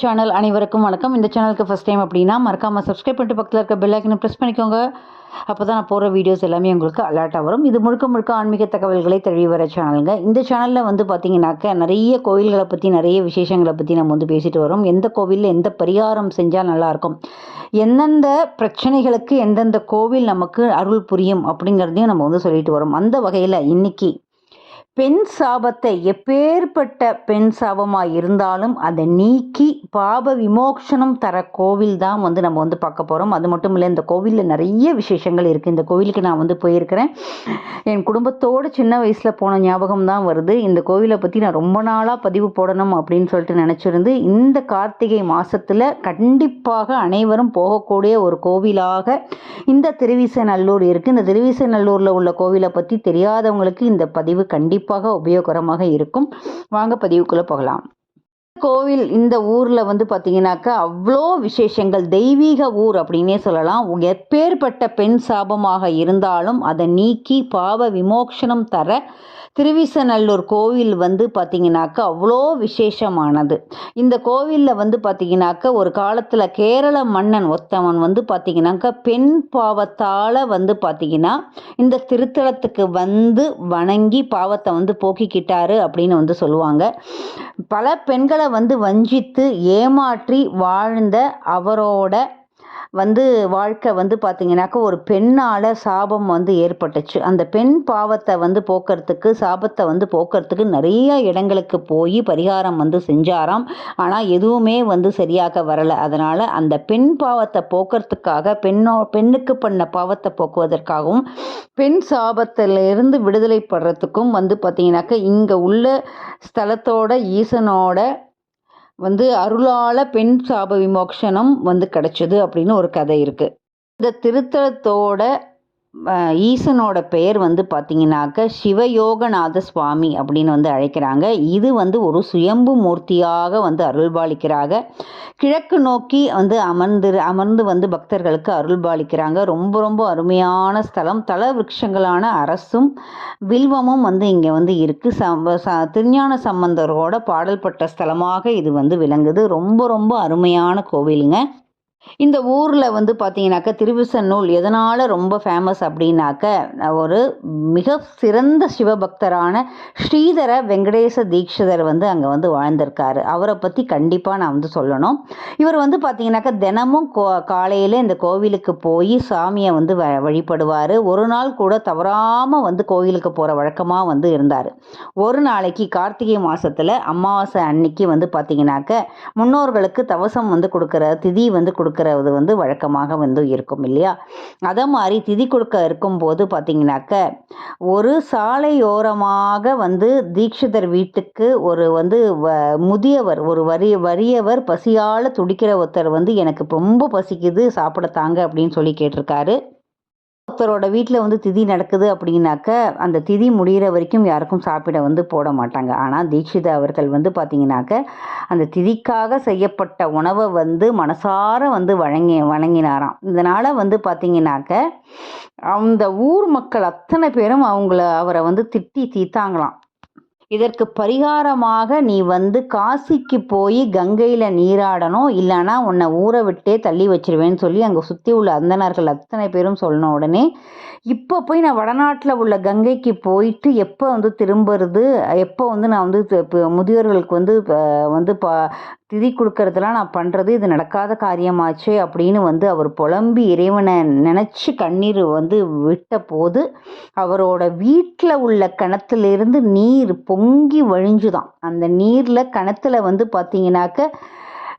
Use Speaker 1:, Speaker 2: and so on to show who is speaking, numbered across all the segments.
Speaker 1: Channel அனைவருக்கும் வணக்கம். இந்த சேனலுக்கு ஃபஸ்ட் டைம் அப்படின்னா மறக்காமல் சப்ஸ்கிரைப் பண்ணிட்டு பக்கத்தில் இருக்க பெல் ஐக்கனை ப்ரெஸ் பண்ணிக்கோங்க. அப்போ தான் நான் போகிற வீடியோஸ் எல்லாமே உங்களுக்கு அலர்ட்டாக வரும். இது முழுக்க முழுக்க ஆன்மீக தகவல்களை தழுவி வர சேனலுங்க இந்த சேனலில் வந்து பார்த்தீங்கன்னாக்க நிறைய கோயில்களை பற்றி நிறைய விசேஷங்களை பற்றி நம்ம வந்து பேசிட்டு வரோம். எந்த கோவிலில் எந்த பரிகாரம் செஞ்சால் நல்லாயிருக்கும்? எந்தெந்த பிரச்சனைகளுக்கு எந்தெந்த கோவில் நமக்கு அருள் புரியும் அப்படிங்கிறதையும் நம்ம வந்து சொல்லிட்டு வரோம். அந்த வகையில் இன்றைக்கி பெண் சாபத்தை எப்பேற்பட்ட பெண் சாபமாக இருந்தாலும் அதை நீக்கி பாப விமோக்ஷனம் தர கோவில் தான் வந்து நம்ம வந்து பார்க்க போகிறோம் அது மட்டும் இல்லை இந்த கோவிலில் நிறைய விசேஷங்கள் இருக்குது இந்த கோவிலுக்கு நான் வந்து போயிருக்கிறேன். என் குடும்பத்தோடு சின்ன வயசில் போன ஞாபகம் தான் வருது. இந்த கோவிலை பற்றி நான் ரொம்ப நாளாக பதிவு போடணும் அப்படின்னு சொல்லிட்டு நினச்சிருந்து இந்த கார்த்திகை மாதத்தில் கண்டிப்பாக அனைவரும் போகக்கூடிய ஒரு கோவிலாக இந்த திருவிசநல்லூர் இருக்குது இந்த திருவிசை நல்லூரில் உள்ள கோவிலை பற்றி தெரியாதவங்களுக்கு இந்த பதிவு கண்டிப்பாக உபயோகரமாக இருக்கும். வாங்க பதிவுக்குள்ளே போகலாம். கோவில் இந்த ஊரில் வந்து பார்த்தீங்கன்னாக்கா அவ்வளோ விசேஷங்கள். தெய்வீக ஊர் அப்படின்னே சொல்லலாம். எப்பேற்பட்ட பெண் சாபமாக இருந்தாலும் அதை நீக்கி பாவ விமோக்ஷனம் தர திருவிசநல்லூர் கோவில் வந்து பார்த்தீங்கன்னாக்கா அவ்வளோ விசேஷமானது. இந்த கோவிலில் வந்து பார்த்திங்கனாக்க ஒரு காலத்தில் கேரள மன்னன் ஒத்தவன் வந்து பார்த்தீங்கன்னாக்கா பெண் பாவத்தால் வந்து பார்த்தீங்கன்னா இந்த திருத்தலத்துக்கு வந்து வணங்கி பாவத்தை வந்து போக்கிக்கிட்டாரு அப்படின்னு வந்து சொல்லுவாங்க. பல பெண்களை வந்து வஞ்சித்து ஏமாற்றி வாழ்ந்த அவரோட வந்து வாழ்க்கை வந்து பார்த்திங்கனாக்கா ஒரு பெண்ணால் சாபம் வந்து ஏற்பட்டுச்சு. அந்த பெண் பாவத்தை வந்து போக்குறதுக்கு சாபத்தை வந்து போக்குறதுக்கு நிறைய இடங்களுக்கு போய் பரிகாரம் வந்து செஞ்சாராம். ஆனால் எதுவுமே வந்து சரியாக வரலை. அதனால் அந்த பெண் பாவத்தை போக்குறதுக்காக பெண்ணோ பெண்ணுக்கு பண்ண பாவத்தை போக்குவதற்காகவும் பெண் சாபத்திலிருந்து விடுதலை படுறதுக்கும் வந்து பார்த்திங்கனாக்கா இங்கே உள்ள ஸ்தலத்தோட ஈசனோட வந்து அருளால பெண் சாப விமோக்ஷனம் வந்து கிடைச்சது அப்படின்னு ஒரு கதை இருக்குது இந்த திருத்தலத்தோட ஈசனோட பெயர் வந்து பார்த்தீங்கன்னாக்க சிவயோகநாத சுவாமி அப்படின்னு வந்து அழைக்கிறாங்க. இது வந்து ஒரு சுயம்பு மூர்த்தியாக வந்து அருள்பாலிக்கிறாங்க. கிழக்கு நோக்கி வந்து அமர்ந்து அமர்ந்து வந்து பக்தர்களுக்கு அருள்பாலிக்கிறாங்க. ரொம்ப ரொம்ப அருமையான ஸ்தலம். தல விருட்சங்களான அரசும் வில்வமும் வந்து இங்கே வந்து இருக்குது சம்ப ச திருஞான சம்பந்தரோட பாடல்பட்ட ஸ்தலமாக இது வந்து விளங்குது. ரொம்ப ரொம்ப அருமையான கோவிலுங்க. இந்த ஊரில் வந்து பார்த்தீங்கன்னாக்கா திருவிசநூல் எதனால் ரொம்ப ஃபேமஸ் அப்படின்னாக்க ஒரு மிக சிறந்த சிவபக்தரான ஸ்ரீதர வெங்கடேச தீட்சிதர் வந்து அங்கே வந்து வாழ்ந்திருக்காரு. அவரை பற்றி கண்டிப்பாக நான் வந்து சொல்லணும். இவர் வந்து பார்த்தீங்கன்னாக்க தினமும் கோ காலையில் இந்த கோவிலுக்கு போய் சாமியை வந்து வ வழிபடுவார். ஒரு நாள் கூட தவறாமல் வந்து கோவிலுக்கு போகிற வழக்கமாக வந்து இருந்தார். ஒரு நாளைக்கு கார்த்திகை மாதத்தில் அமாவாசை அன்னைக்கு வந்து பார்த்தீங்கன்னாக்க முன்னோர்களுக்கு தவசம் வந்து கொடுக்குற திதி வந்து கொடுக்குறது வந்து வழக்கமாக வந்து இருக்கும் இல்லையா? அதை மாதிரி திதி கொடுக்க இருக்கும்போது பார்த்தீங்கன்னாக்க ஒரு சாலையோரமாக வந்து தீட்சிதர் வீட்டுக்கு ஒரு வந்து வ முதியவர் ஒரு வரிய வறியவர் பசியால் துடிக்கிற ஒருத்தர் வந்து எனக்கு ரொம்ப பசிக்குது சாப்பிட தாங்க அப்படின்னு சொல்லி கேட்டிருக்காரு. ஒருத்தரோட வீட்டில் வந்து திதி நடக்குது அப்படின்னாக்க அந்த திதி முடிகிற வரைக்கும் யாருக்கும் சாப்பிட வந்து போட மாட்டாங்க. ஆனால் தீட்சிதா அவர்கள் வந்து பார்த்தீங்கன்னாக்க அந்த திதிக்காக செய்யப்பட்ட உணவை வந்து மனசார வந்து வழங்கி வழங்கினாராம் இதனால் வந்து பார்த்தீங்கன்னாக்க அந்த ஊர் மக்கள் அத்தனை பேரும் அவங்கள அவரை வந்து திட்டி தீத்தாங்களாம் இதற்கு பரிகாரமாக நீ வந்து காசிக்கு போய் கங்கையில் நீராடணும் இல்லைனா உன்னை ஊற விட்டே தள்ளி வச்சிருவேன்னு சொல்லி அங்கே சுற்றி உள்ள அந்தனர்கள் அத்தனை பேரும் சொன்ன உடனே இப்போ போய் நான் வடநாட்டில் உள்ள கங்கைக்கு போயிட்டு எப்போ வந்து திரும்புறது? எப்போ வந்து நான் வந்து இப்போ முதியோர்களுக்கு வந்து வந்து பா திதி கொடுக்கறதெல்லாம் நான் பண்ணுறது இது நடக்காத காரியமாச்சே அப்படின்னு வந்து அவர் புலம்பி இறைவனை நினச்சி கண்ணீர் வந்து விட்ட போது அவரோட வீட்டில் உள்ள கிணத்துலேருந்து நீர் பொங்கி வழிஞ்சுதான். அந்த நீரில் கிணத்துல வந்து பார்த்தீங்கன்னாக்க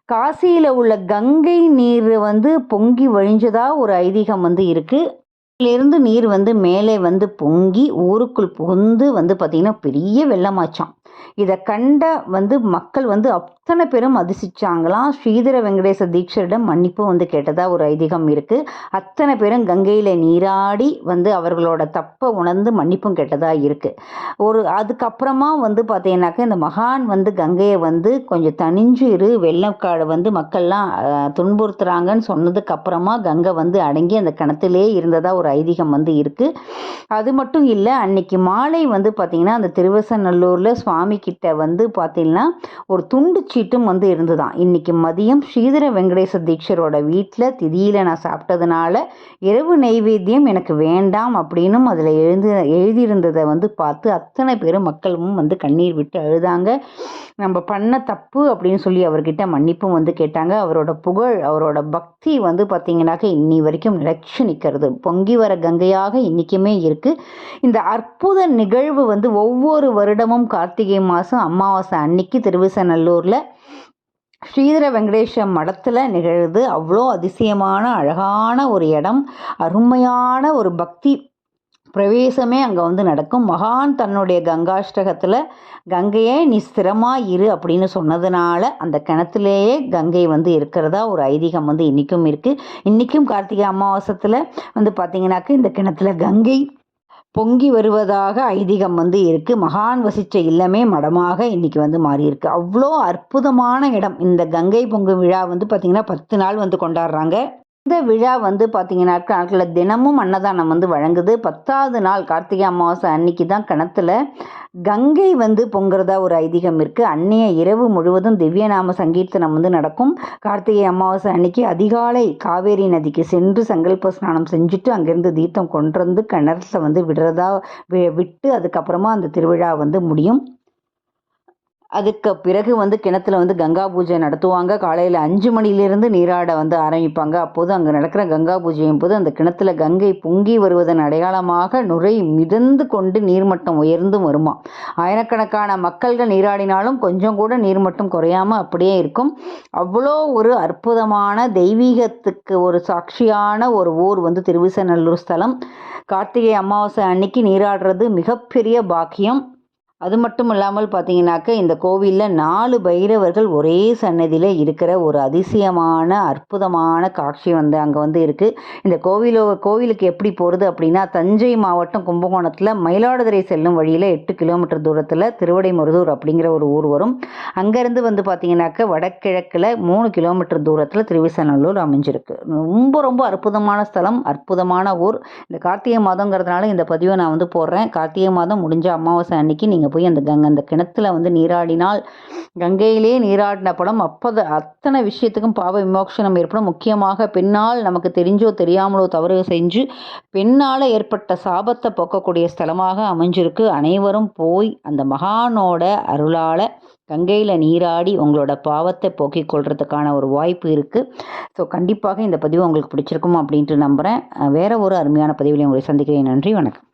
Speaker 1: காசியில் உள்ள கங்கை நீர் வந்து பொங்கி வழிஞ்சதா ஒரு ஐதீகம் வந்து இருக்குது இருந்து நீர் வந்து மேலே வந்து பொங்கி ஊருக்குள் புகுந்து வந்து பார்த்திங்கன்னா பெரிய வெள்ளமாச்சான். இதை கண்ட வந்து மக்கள் வந்து அத்தனை பேரும் அதிர்ச்சிச்சாங்களாம் ஸ்ரீதர வெங்கடேச தீட்சரிடம் மன்னிப்பு வந்து கேட்டதா ஒரு ஐதீகம் இருக்குது அத்தனை பேரும் கங்கையில் நீராடி வந்து அவர்களோட தப்பை உணர்ந்து மன்னிப்பும் கேட்டதா இருக்குது ஒரு அதுக்கப்புறமா வந்து பார்த்தீங்கன்னாக்கா இந்த மகான் வந்து கங்கையை வந்து கொஞ்சம் தனிஞ்சு இரு வெள்ளக்காடு வந்து மக்கள்லாம் துன்புறுத்துறாங்கன்னு சொன்னதுக்கு அப்புறமா கங்கை வந்து அடங்கி அந்த கிணத்துலேயே இருந்ததா ஒரு ஐதீகம் வந்து இருக்குது அது மட்டும் இல்லை அன்னைக்கு மாலை வந்து பார்த்திங்கன்னா அந்த திருவசநல்லூரில் சுவாமி கிட்ட வந்து பார்த்தீங்கன்னா ஒரு துண்டு ஷீட்டும் வந்து இருந்துதான். இன்னைக்கு மதியம் ஸ்ரீதர வெங்கடேச தீட்சரோட வீட்டில் திதியில் நான் சாப்பிட்டதுனால இரவு நைவேத்தியம் எனக்கு வேண்டாம் அப்படின்னும் அதில் எழுந்து எழுதியிருந்ததை வந்து பார்த்து அத்தனை பேரும் மக்களும் வந்து கண்ணீர் விட்டு அழுதாங்க. நம்ம பண்ண தப்பு அப்படின்னு சொல்லி அவர்கிட்ட மன்னிப்பும் வந்து கேட்டாங்க. அவரோட புகழ் அவரோட பக்தி வந்து பார்த்திங்கனாக்க இன்னி வரைக்கும் நிலச்சி நிற்கிறது பொங்கி வர கங்கையாக இன்றைக்குமே இருக்குது இந்த அற்புத நிகழ்வு வந்து ஒவ்வொரு வருடமும் கார்த்திகை மாதம் அமாவாசை அன்னைக்கு திருவிசநல்லூரில் ஸ்ரீதர வெங்கடேஷ மடத்தில் நிகழுது. அவ்வளோ அதிசயமான அழகான ஒரு இடம். அருமையான ஒரு பக்தி பிரவேசமே அங்கே வந்து நடக்கும். மகான் தன்னுடைய கங்காஷ்டகத்தில் கங்கையே நீ ஸ்திரமாக இரு அப்படின்னு சொன்னதுனால அந்த கிணத்துலேயே கங்கை வந்து இருக்கிறதா ஒரு ஐதீகம் வந்து இன்றைக்கும் இருக்குது இன்றைக்கும் கார்த்திகை அமாவாசத்தில் வந்து பார்த்திங்கனாக்க இந்த கிணத்துல கங்கை பொங்கி வருவதாக ஐதீகம் வந்து இருக்குது மகான் வசித்த இல்லமே மடமாக இன்றைக்கி வந்து மாறியிருக்கு அவ்வளோ அற்புதமான இடம். இந்த கங்கை பொங்கும் விழா வந்து பார்த்திங்கன்னா பத்து நாள் வந்து கொண்டாடுறாங்க. இந்த விழா வந்து பார்த்தீங்கன்னா நாட்களில் தினமும் அன்னதானம் வந்து வழங்குது. பத்தாவது நாள் கார்த்திகை அமாவாசை அன்னைக்கு தான் கிணத்துல கங்கை வந்து பொங்குறதா ஒரு ஐதீகம் இருக்குது அன்னைய இரவு முழுவதும் திவ்யநாம சங்கீர்த்தனம் வந்து நடக்கும். கார்த்திகை அமாவாசை அன்னைக்கு அதிகாலை காவேரி நதிக்கு சென்று சங்கல்ப ஸ்நானம் செஞ்சுட்டு அங்கேருந்து தீர்த்தம் கொண்டு வந்து கிணத்துல வந்து விடுறதா விட்டு அதுக்கப்புறமா அந்த திருவிழா வந்து முடியும். அதுக்கு பிறகு வந்து கிணத்துல வந்து கங்கா பூஜை நடத்துவாங்க. காலையில் அஞ்சு மணிலேருந்து நீராட வந்து ஆரம்பிப்பாங்க. அப்போது அங்கே நடக்கிற கங்கா பூஜையும் போது அந்த கிணத்துல கங்கை பொங்கி வருவதன் அடையாளமாக நுரை மிதந்து கொண்டு நீர்மட்டம் உயர்ந்து வருமா? ஆயிரக்கணக்கான மக்கள்கள் நீராடினாலும் கொஞ்சம் கூட நீர்மட்டம் குறையாமல் அப்படியே இருக்கும். அவ்வளோ ஒரு அற்புதமான தெய்வீகத்துக்கு ஒரு சாட்சியான ஒரு ஊர் வந்து திருவிசநல்லூர் ஸ்தலம். கார்த்திகை அமாவாசை அன்னைக்கு நீராடுறது மிகப்பெரிய பாக்கியம். அது மட்டும் இல்லாமல் பார்த்தீங்கன்னாக்க இந்த கோவிலில் நாலு பைரவர்கள் ஒரே சன்னதியில் இருக்கிற ஒரு அதிசயமான அற்புதமான காட்சி வந்து அங்கே வந்து இருக்குது இந்த கோவிலோ கோவிலுக்கு எப்படி போகிறது அப்படின்னா தஞ்சை மாவட்டம் கும்பகோணத்தில் மயிலாடுதுறை செல்லும் வழியில் எட்டு கிலோமீட்டர் தூரத்தில் திருவடைமருதூர் அப்படிங்கிற ஒரு ஊர் வரும். அங்கேருந்து வந்து பார்த்தீங்கன்னாக்க வடகிழக்கில் மூணு கிலோமீட்டர் தூரத்தில் திருவிசநல்லூர் அமைஞ்சிருக்கு. ரொம்ப ரொம்ப அற்புதமான ஸ்தலம் அற்புதமான ஊர். இந்த கார்த்திகை மாதங்கிறதுனால இந்த பதிவை நான் வந்து போடுறேன். கார்த்திகை மாதம் முடிஞ்ச அமாவாசை அன்னைக்கு நீங்கள் நீங்கள் போய் அந்த கங்கை அந்த கிணத்துல வந்து நீராடினால் கங்கையிலே நீராடின படம் அப்போது அத்தனை விஷயத்துக்கும் பாவ விமோக்ஷனம் ஏற்படும். முக்கியமாக பெண்ணால் நமக்கு தெரிஞ்சோ தெரியாமலோ தவறு செஞ்சு பெண்ணால் ஏற்பட்ட சாபத்தை போக்கக்கூடிய ஸ்தலமாக அமைஞ்சிருக்கு. அனைவரும் போய் அந்த மகானோட அருளால் கங்கையில் நீராடி உங்களோட பாவத்தை போக்கிக் கொள்றதுக்கான ஒரு வாய்ப்பு இருக்குது ஸோ கண்டிப்பாக இந்த பதிவு உங்களுக்கு பிடிச்சிருக்கும் அப்படின்ட்டு நம்புகிறேன் வேறு ஒரு அருமையான பதிவில் உங்களை சந்திக்கிறேன். நன்றி வணக்கம்.